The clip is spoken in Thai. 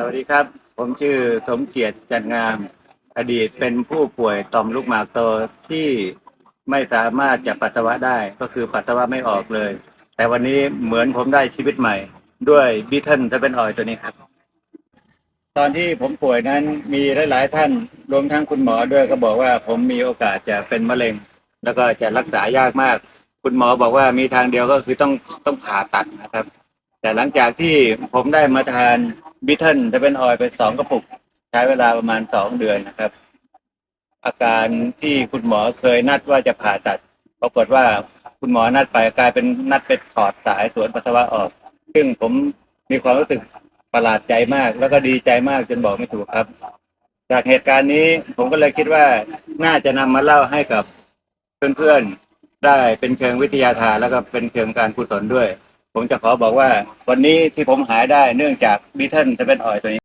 สวัสดีครับ ผมชื่อสมเกียรติจันงาม อดีตเป็นผู้ป่วยต่อมลูกหมากโตที่ไม่สามารถจะปัสสาวะได้ก็คือปัสสาวะไม่ออกเลย แต่วันนี้เหมือนผมได้ชีวิตใหม่ ด้วยบิทเทิลจะเป็นออยตัวนี้ครับ ตอนที่ผมป่วยนั้นมีหลาย ๆ ท่านรวมทั้งคุณหมอด้วยก็บอกว่าผมมีโอกาสจะเป็นมะเร็ง แล้วก็จะรักษายากมาก คุณหมอบอกว่ามีทางเดียวก็คือต้องต้องผ่าตัดนะครับ แต่หลังจากที่ผมได้มาทาน บิทเทิลจะเป็นออยไปสองกระปุก ใช้เวลาประมาณสองเดือนนะครับ อาการที่คุณหมอเคยนัดว่าจะผ่าตัด ปรากฏว่าคุณหมอนัดไปกลายเป็นนัดไปถอดสายสวนปัสสาวะออก ซึ่งผมมีความรู้สึกประหลาดใจมาก แล้วก็ดีใจมากจนบอกไม่ถูกครับ จากเหตุการณ์นี้ผมก็เลยคิดว่าน่าจะนำมาเล่าให้กับเพื่อนๆได้เป็นเชิงวิทยาทานแล้วก็เป็นเชิงการกุศลด้วย ผมจะขอบอกว่าวันนี้ที่ผมหายได้เนื่องจากบิทเทิลจะเป็นออยตัวนี้